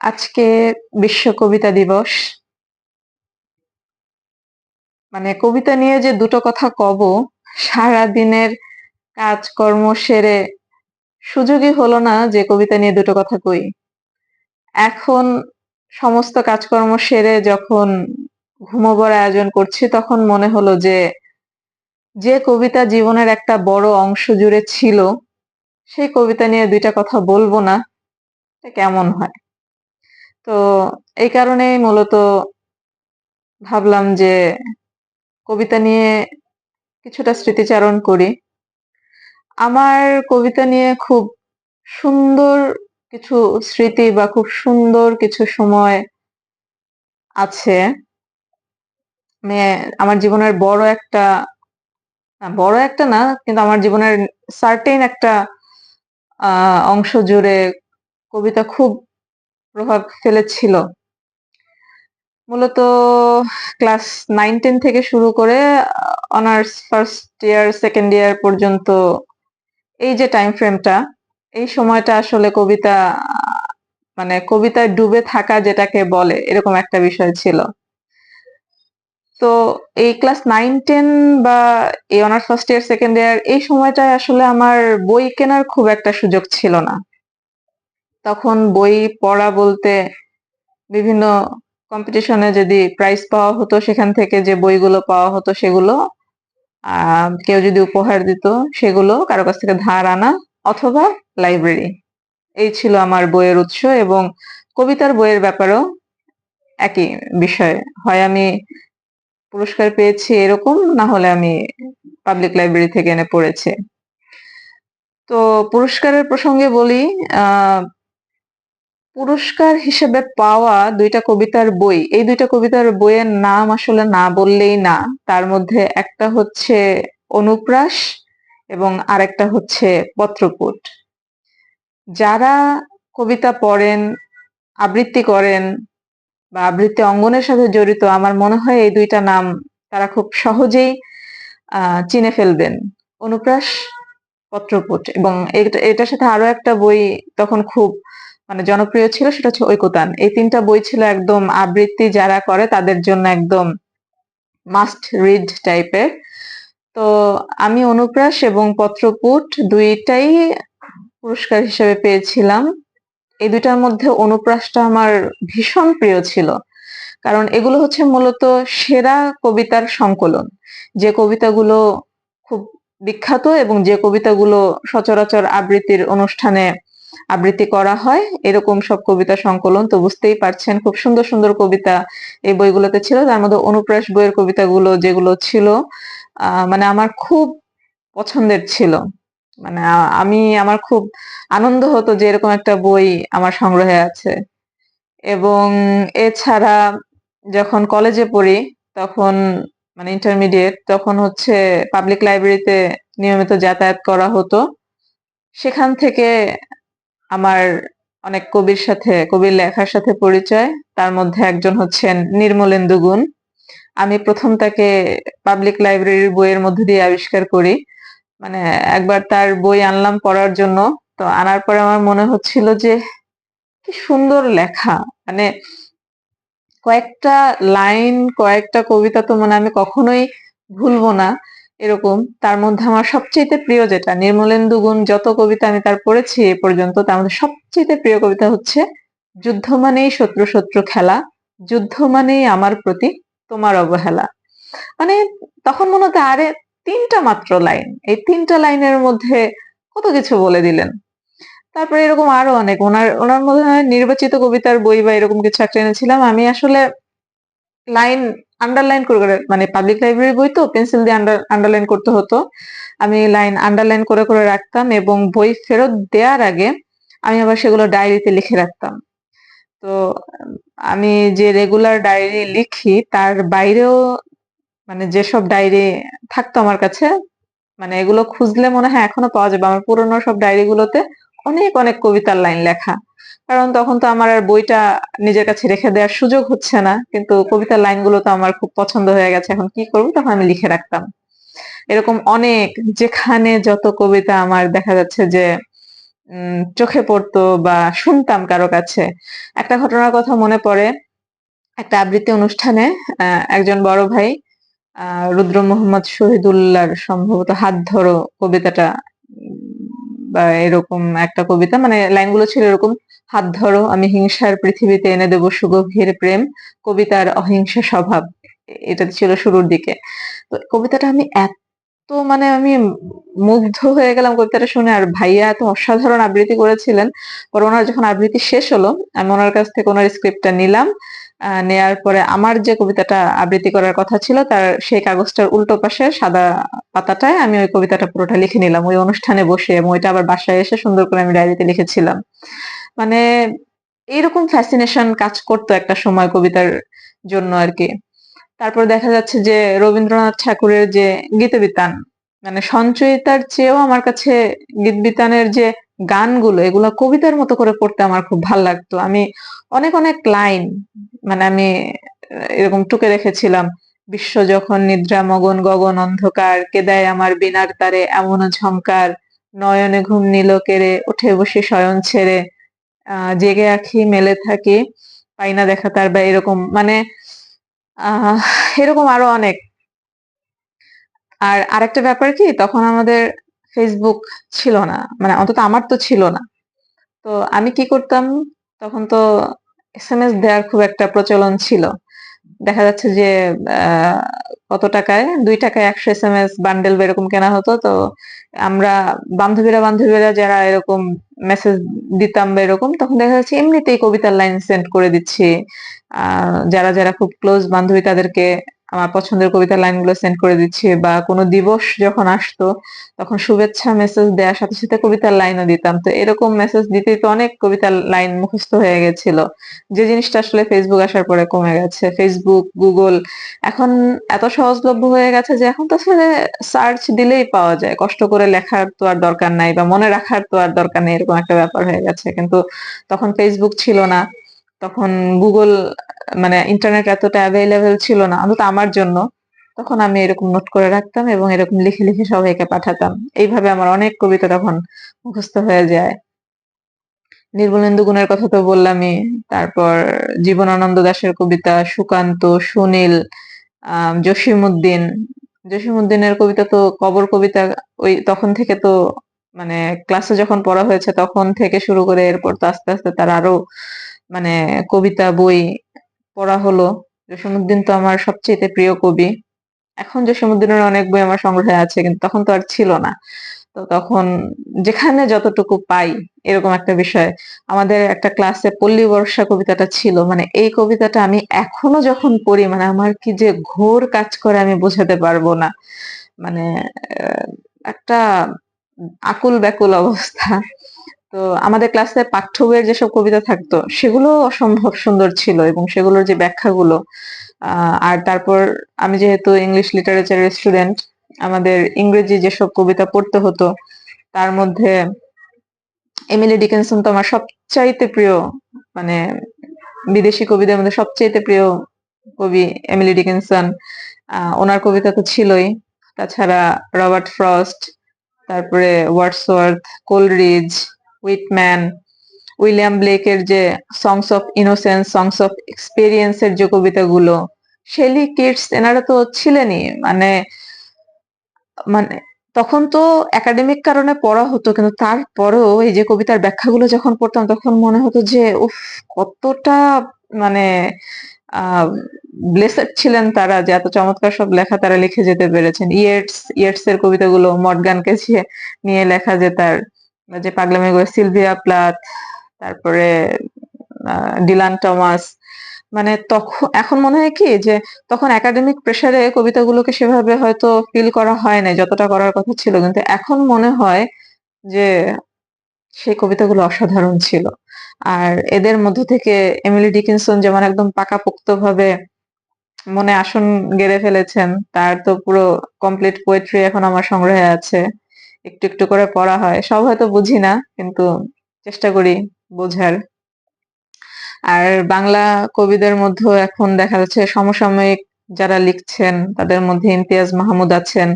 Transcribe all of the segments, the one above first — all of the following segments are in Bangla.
আজকে বিশ্ব কবিতা দিবস। মানে কবিতা নিয়ে যে দুটো কথা কব, সারা সারাদিনের কাজকর্ম সেরে সুযোগই হলো না যে কবিতা নিয়ে দুটো কথা কই। এখন সমস্ত কাজকর্ম সেরে যখন ঘুমোবার আয়োজন করছি তখন মনে হলো যে, যে কবিতা জীবনের একটা বড় অংশ জুড়ে ছিল, সেই কবিতা নিয়ে দুইটা কথা বলব না, কেমন হয়? তো এই কারণেই মূলত ভাবলাম যে কবিতা নিয়ে কিছুটা স্মৃতিচারণ করি। আমার কবিতা নিয়ে খুব সুন্দর কিছু স্মৃতি বা খুব সুন্দর কিছু সময় আছে। আমার জীবনের বড় একটা বড় একটা না, কিন্তু আমার জীবনের সার্টেন একটা অংশ জুড়ে কবিতা খুব প্রভাব ফেলেছিল। মূলত ক্লাস 9-10 থেকে শুরু করে honours first year, second year পর্যন্ত এই যে টাইম ফ্রেমটা, এই সময়টা আসলে কবিতা মানে কবিতায় ডুবে থাকা যেটাকে বলে, এরকম একটা বিষয় ছিল। তো এই ক্লাস 9-10 বা এই honours first year, second year এই সময়টায় আসলে আমার বই কেনার খুব একটা সুযোগ ছিল না। তখন বই পড়া বলতে বিভিন্ন কম্পিটিশনে যদি প্রাইজ পাওয়া হতো সেখান থেকে যে বইগুলো পাওয়া হতো সেগুলো কেউ যদি উপহার দিত সেগুলো কারও কাছ থেকে ধার আনা অথবা লাইব্রেরি। এই ছিল আমার বইয়ের উৎস এবং কবিতার বইয়ের ব্যাপারেও একই বিষয়। হয় আমি পুরস্কার পেয়েছি এরকম, না হলে আমি পাবলিক লাইব্রেরি থেকে এনে পড়েছি। তো পুরস্কারের প্রসঙ্গে বলি, পুরস্কার হিসেবে পাওয়া দুইটা কবিতার বই। এই দুইটা কবিতার বইয়ের নাম আসলে না বললেই না। তার মধ্যে একটা হচ্ছে অনুপ্রাস এবং আরেকটা হচ্ছে পত্রপুট। যারা কবিতা পড়েন, আবৃত্তি করেন বা আবৃত্তি অঙ্গনের সাথে জড়িত আমার মনে হয় এই দুইটা নাম তারা খুব সহজেই চিনে ফেলবেন। অনুপ্রাস, পত্রপুট এবং এটার সাথে আরও একটা বই তখন খুব মানে জনপ্রিয় ছিল সেটা হচ্ছে ঐকতান। এই তিনটা বই ছিল একদম আবৃত্তি যারা করে তাদের জন্য একদম মাস্ট রিড টাইপের। তো আমি অনুপ্রাস এবং পত্রপুট দুইটাই পুরস্কার হিসেবে পেয়েছিলাম। এই ২ টার মধ্যে অনুপ্রাসটা আমার ভীষণ প্রিয় ছিল। কারণ এগুলো হচ্ছে মূলত সেরা কবিতার সংকলন। যে কবিতাগুলো খুব বিখ্যাত এবং যে কবিতাগুলো সচরাচর আবৃত্তির অনুষ্ঠানে আবৃত্তি করা হয়, এরকম সব কবিতা সংকলন। তো বুঝতেই পারছেন খুব সুন্দর, সুন্দর কবিতা এই বইগুলোতে ছিল। তার মধ্যে অনুপ্রাস বইয়ের কবিতাগুলো যেগুলো ছিল মানে আমার খুব পছন্দের ছিল। মানে আমি আমার খুব আনন্দ হতো যে এরকম একটা বই আমার সংগ্রহে আছে। এবং এছাড়া যখন কলেজে পড়ি তখন মানে ইন্টারমিডিয়েট তখন হচ্ছে পাবলিক লাইব্রেরিতে নিয়মিত যাতায়াত করা হতো। সেখান থেকে আমার অনেক কবির সাথে কবির লেখার সাথে পরিচয়। তার মধ্যে একজন হচ্ছেন নির্মলেন্দু গুণ। আমি প্রথম তাকে পাবলিক লাইব্রেরির বইয়ের মধ্যে দিয়ে আবিষ্কার করি। মানে একবার তার বই আনলাম পড়ার জন্য। তো আনার পরে আমার মনে হচ্ছিল যে কি সুন্দর লেখা। মানে কয়েকটা লাইন, কয়েকটা কবিতা তো মানে আমি কখনোই ভুলবো না এরকম। তার মধ্যে আমার সবচাইতে প্রিয় যেটা নির্মলেন্দু গুণ যত কবিতা আমি তার পড়েছি এ পর্যন্ত তার মধ্যে সবচাইতে প্রিয় কবিতা হচ্ছে যুদ্ধ মানেই শত্রু, শত্রু খেলা, যুদ্ধ মানেই আমার প্রতি তোমার অবহেলা। মানে তখন মনে হতো আরে তিনটা মাত্র লাইন। এই তিনটা লাইনের মধ্যে কত কিছু বলে দিলেন। তারপরে এরকম আরও অনেক ওনার ওনার হয় নির্বাচিত কবিতার বই বা এরকম কিছু একটা এনেছিলাম। আমি আসলে লাইন আন্ডারলাইন করে, মানে পাবলিক লাইব্রেরি বই তো পেন্সিল দিয়ে আন্ডার আন্ডারলাইন করতে হতো। আমি লাইন আন্ডারলাইন করে, করে রাখতাম এবং বই ফেরত দেওয়ার আগে আমি আবার সেগুলো ডায়েরিতে লিখে রাখতাম। তো আমি যে রেগুলার ডায়েরি লিখি তার বাইরেও মানে যেসব ডায়েরি থাকতো আমার কাছে মানে এগুলো খুঁজলে মনে হয় এখনও পাওয়া যাবে। আমার পুরোনো সব ডায়েরিগুলোতে অনেক, অনেক কবিতার লাইন লেখা। কারণ তখন তো আমার আর বইটা নিজের কাছে রেখে দেওয়ার সুযোগ হচ্ছে না। কিন্তু কবিতার লাইনগুলো তো আমার খুব পছন্দ হয়ে গেছে। এখন কি করব? তখন আমি লিখে রাখতাম। এরকম অনেক যেখানে যত কবিতা আমার দেখা যাচ্ছে যে চোখে পড়তো বা শুনতাম কারও কাছে। একটা ঘটনার কথা মনে পড়ে, একটা আবৃত্তি অনুষ্ঠানে একজন বড় ভাই রুদ্র মোহাম্মদ শহীদুল্লাহর সম্ভবত 'হাত ধরো' কবিতাটা বা এরকম একটা কবিতা মানে লাইনগুলো ছিল এরকম, "হাত ধরো আমি হিংসার পৃথিবীতে এনে দেব সুগভীর প্রেম, কবিতার অহিংসা স্বভাব।" এটা ছিল শুরুর দিকে। তো কবিতাটা আমি এত মানে আমি মুগ্ধ হয়ে গেলাম কবিতাটা শুনে আর ভাইয়া এত অসাধারণ আবৃত্তি করেছিলেন। পর ওনার যখন আবৃত্তি শেষ হলো, আমি ওনার কাছ থেকে উনার স্ক্রিপ্টটা নিলাম। নেয়ার পরে আমার যে কবিতাটা আবৃত্তি করার কথা ছিল তার সেই কাগজটার উল্টো পাশে সাদা পাতাটায় আমি ওই কবিতাটা পুরোটা লিখে নিলাম ওই অনুষ্ঠানে বসে এবং ওইটা আবার বাসায় এসে সুন্দর করে আমি ডায়েরিতে লিখেছিলাম। মানে এইরকম ফ্যাসিনেশন কাজ করতো একটা সময় কবিতার জন্য আরকি। তারপর দেখা যাচ্ছে যে রবীন্দ্রনাথ ঠাকুরের যে গীতবিতান মানে সঞ্চয়িতার চেয়েও আমার কাছে গীতবিতানের যে গানগুলো এগুলো কবিতার মতো করে পড়তে আমার খুব ভালো লাগতো। আমি অনেক, অনেক লাইন মানে আমি এরকম টুকে রেখেছিলাম। বিশ্ব যখন নিদ্রা মগন গগন অন্ধকার, কে দেয় আমার বিনার তারে এমন ঝংকার, নয়নে ঘুম নিল কেড়ে, উঠে বসে শয়ন ছেড়ে, জেগে আঁখি মেলে থাকি, পাই না দেখা তার বা এরকম মানে এরকম আরও অনেক। আর আরেকটা ব্যাপার কি তখন আমাদের ফেসবুক ছিল না। মানে অন্তত আমার তো ছিল না। তো আমি কি করতাম তখন তো এসএমএস দেওয়ার খুব একটা প্রচলন ছিল। দেখা যাচ্ছে যে কত টাকায় দুই টাকায় একশো এস এম এস বান্ডেল এরকম কেনা হতো। তো আমরা বান্ধবীরা, বান্ধবীরা যারা এরকম মেসেজ দিতাম বা এরকম তখন দেখা যাচ্ছে এমনিতেই কবিতার লাইন সেন্ড করে দিচ্ছি। যারা, যারা খুব ক্লোজ বান্ধবী তাদেরকে আমার পছন্দের কবিতার লাইনগুলো সেন্ড করে দিচ্ছি বা কোনো দিবস যখন আসতো তখন শুভেচ্ছা মেসেজ দেওয়ার সাথে, সাথে কবিতার লাইনও দিতাম। তো এরকম মেসেজ দিতেই তো অনেক কবিতার লাইন মুখস্থ হয়ে গেছিল। যে জিনিসটা আসলে ফেসবুক আসার পরে কমে গেছে। ফেসবুক, গুগল এখন এত সহজলভ্য হয়ে গেছে যে এখন তো আসলে সার্চ দিলেই পাওয়া যায়। কষ্ট করে লেখার তো আর দরকার নাই বা মনে রাখার তো আর দরকার নেই এরকম একটা ব্যাপার হয়ে গেছে। কিন্তু তখন ফেসবুক ছিল না। তখন গুগল মানে ইন্টারনেট এতটা অ্যাভেলেবেল ছিল না। অন্তত আমার জন্য। তখন আমি এরকম নোট করে রাখতাম এবং এরকম লিখে, লিখে সবাইকে পাঠাতাম। এইভাবে আমার অনেক কবিতা তখন মুখস্থ হয়ে যায়। নির্মলেন্দু গুণের কথা তো বললামই। তারপর জীবনানন্দ দাশের কবিতা, সুকান্ত, সুনীল, আ জসীমউদ্দিন। জসীমউদ্দিনের কবিতা তো কবর কবিতা ওই তখন থেকে তো মানে ক্লাসে যখন পড়া হয়েছে তখন থেকে শুরু করে এরপর তো আস্তে, আস্তে তার আরও মানে কবিতা বই পড়া হলো। জসীমউদ্দিন তো আমার সবচাইতে প্রিয় কবি। এখন জসীমউদ্দিনের অনেক বই আমার সংগ্রহে আছে, কিন্তু তখন তো আর ছিল না। তো তখন যেখানে যতটুকু পাই এরকম একটা বিষয়। আমাদের একটা ক্লাসে পল্লী বর্ষা কবিতাটা ছিল। মানে এই কবিতাটা আমি এখনও যখন পড়ি মানে আমার কি যে ঘোর কাজ করে আমি বোঝাতে পারব না। মানে একটা আকুল ব্যাকুল অবস্থা। তো আমাদের ক্লাসে পাঠ্য বইয়ের যেসব কবিতা থাকতো সেগুলো অসম্ভব সুন্দর ছিল এবং সেগুলোর যে ব্যাখ্যাগুলো আর তারপর আমি যেহেতু ইংলিশ লিটারেচারের স্টুডেন্ট আমাদের ইংরেজি যেসব কবিতা পড়তে হতো তার মধ্যে এমিলি ডিকিনসন তো আমার সবচাইতে প্রিয় মানে বিদেশি কবিদের মধ্যে সবচাইতে প্রিয় কবি এমিলি ডিকিনসন। ওনার কবিতা তো ছিলই। তাছাড়া রবার্ট ফ্রস্ট, তারপরে ওয়ার্ডসওয়ার্থ, কোলরিজ, হুইটম্যান, উইলিয়াম ব্লেকের যে 'songs of innocence', 'songs of experience' এর যে কবিতাগুলো, শেলি, কিডস এনারা তো ছিলেনই। মানে মানে তখন তো একাডেমিক কারণে পড়া হতো কিন্তু তারপরেও এই যে কবিতার ব্যাখ্যাগুলো যখন পড়তাম তখন মনে হতো যে উফ! কতটা মানে ব্লেসেড ছিলেন তারা যে এত চমৎকার সব লেখা তারা লিখে যেতে পেরেছেন। ইয়েটস, ইয়েটস এর কবিতাগুলো মডগানকে নিয়ে লেখা যে তার যে পাগলামিগুলো সিলভিয়া প্লাথ, তারপরে ডিলান টমাস। মানে তখন এখন মনে হয় কি যে তখন একাডেমিক প্রেশারে কবিতাগুলোকে সেভাবে হয়তো ফিল করা হয় নাই যতটা করার কথা ছিল। কিন্তু এখন মনে হয় যে সেই কবিতাগুলো অসাধারণ ছিল। আর এদের মধ্য থেকে এমিলি ডিকিনসন যেমন একদম পাকাপোক্ত ভাবে মনে আসন গেড়ে ফেলেছেন। তার তো পুরো কমপ্লিট পোয়েট্রি এখন আমার সংগ্রহে আছে। একটু, একটু করে পড়া হয়। সব হয়তো বুঝি না কিন্তু চেষ্টা করি বোঝার। আর বাংলা কবিদের মধ্যেও এখন দেখা যাচ্ছে সমসাময়িক যারা লিখছেন তাদের মধ্যে ইমতিয়াজ মাহমুদ আছেন।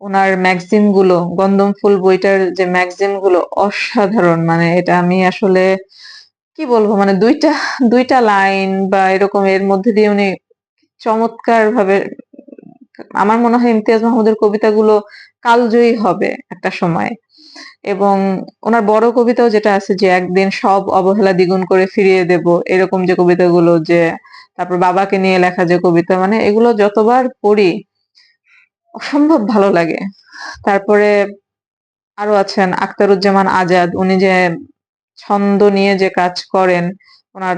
ওনার ম্যাগজিনগুলো গন্ধম ফুল বইটার যে ম্যাগজিনগুলো অসাধারণ মানে এটা আমি আসলে কি বলব মানে দুইটা দুইটা লাইন বা এরকম এর মধ্যে দিয়ে উনি চমৎকার ভাবে আমার মনে হয় ইমতিয়াজ মাহমুদের কবিতাগুলো কালজয়ী হবে একটা সময়। এবং ওনার বড় কবিতাও যেটা আছে যে, একদিন সব অবহেলা দ্বিগুণ করে ফিরিয়ে দেব এরকম যে কবিতাগুলো যে, তারপর বাবাকে নিয়ে লেখা যে কবিতা মানে এগুলো যতবার পড়ি, অসম্ভব ভালো লাগে। তারপরে আরও আছেন আখতারুজ্জামান আজাদ, উনি যে ছন্দ নিয়ে যে কাজ করেন, ওনার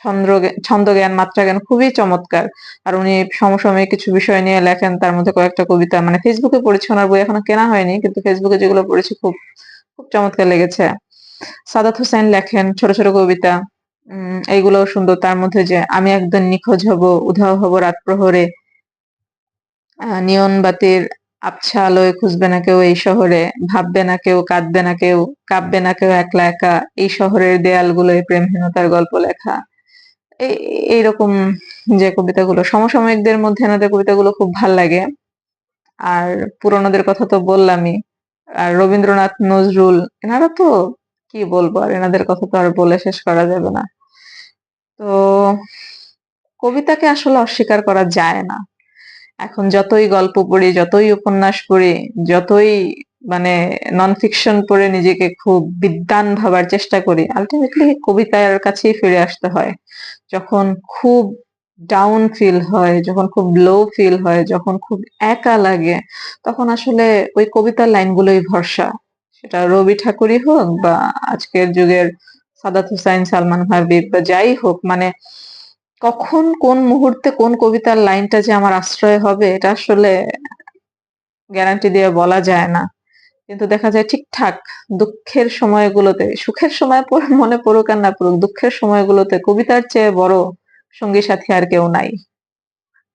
ছন্দ ছন্দ জ্ঞান মাত্রা জ্ঞান খুবই চমৎকার। আর উনি সমসাময়িক কিছু বিষয় নিয়ে লেখেন, তার মধ্যে কয়েকটা কবিতা। মানে ফেসবুকে পড়েছি, ওনার বই এখনও কেনা হয়নি, কিন্তু ফেসবুকে যেগুলো পড়েছি খুব খুব চমৎকার লেগেছে। সাদাত হোসেন লেখেন, ছোট ছোট কবিতা। উম, এইগুলোও সুন্দর। তার মধ্যে যে, আমি একদম নিখোঁজ হব, উধাও হব রাত প্রহরে। নিয়ন বাতির আবছা আলোয় খুঁজবে না কেউ এই শহরে। ভাববে না কেউ, কাঁদবে না কেউ কাঁদবে না কেউ একলা একা। এই শহরের দেয়ালগুলোয় প্রেমহীনতার গল্প লেখা। এইরকম যে কবিতাগুলো, সমসাময়িকদের মধ্যে এনাদের কবিতাগুলো খুব ভালো লাগে। আর পুরনোদের কথা তো বললামই। আর রবীন্দ্রনাথ, নজরুল, এনারা তো কি বলব, আর এনাদের কথা তো আর বলে শেষ করা যাবে না। তো কবিতাকে আসলে অস্বীকার করা যায় না। এখন যতই গল্প পড়ি, যতই উপন্যাস পড়ি, যতই মানে নন ফিকশন পড়ে নিজেকে খুব বিদ্বান ভাবার চেষ্টা করি। আলটিমেটলি কবিতার কাছেই ফিরে আসতে হয়। যখন খুব ডাউন ফিল হয়, যখন খুব লো ফিল হয়, যখন খুব একা লাগে, তখন আসলে ওই কবিতার লাইনগুলোই ভরসা। সেটা রবি ঠাকুরই হোক বা আজকের যুগের সাদাত হুসাইন, সালমান হাবিব বা যাই হোক মানে কখন কোন মুহূর্তে কোন কবিতার লাইনটা যে আমার আশ্রয় হবে, এটা আসলে গ্যারান্টি দিয়ে বলা যায় না। কিন্তু দেখা যায় ঠিকঠাক দুঃখের সময়গুলোতে, সুখের সময় মনে পড়ুক আর না পড়ুক, দুঃখের সময়গুলোতে কবিতার চেয়ে বড় সঙ্গী সাথী আর কেউ নাই।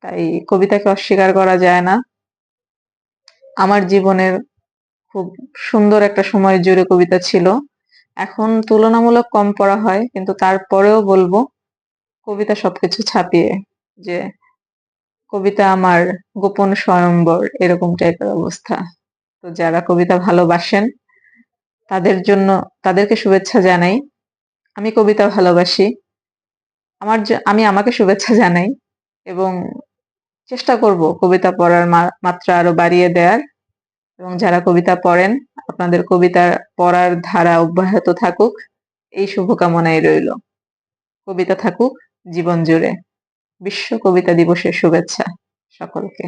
তাই কবিতাকে অস্বীকার করা যায় না। আমার জীবনের খুব সুন্দর একটা সময় জুড়ে কবিতা ছিল। এখন তুলনামূলক কম পড়া হয়, কিন্তু তারপরেও বলব, কবিতা সবকিছু ছাপিয়ে যে কবিতা আমার গোপন স্বয়ম্বর, এরকম টাইপের অবস্থা। তো যারা কবিতা ভালোবাসেন, তাদের জন্য, তাদেরকে শুভেচ্ছা জানাই। আমি কবিতা ভালোবাসি। আমার আমি আমাকে শুভেচ্ছা জানাই এবং চেষ্টা করব কবিতা পড়ার মাত্রা আরও বাড়িয়ে দেওয়ার এবং যারা কবিতা পড়েন, আপনাদের কবিতা পড়ার ধারা অব্যাহত থাকুক। এই শুভকামনাই রইল। কবিতা থাকুক জীবন জুড়ে। বিশ্ব কবিতা দিবসের শুভেচ্ছা সকলকে।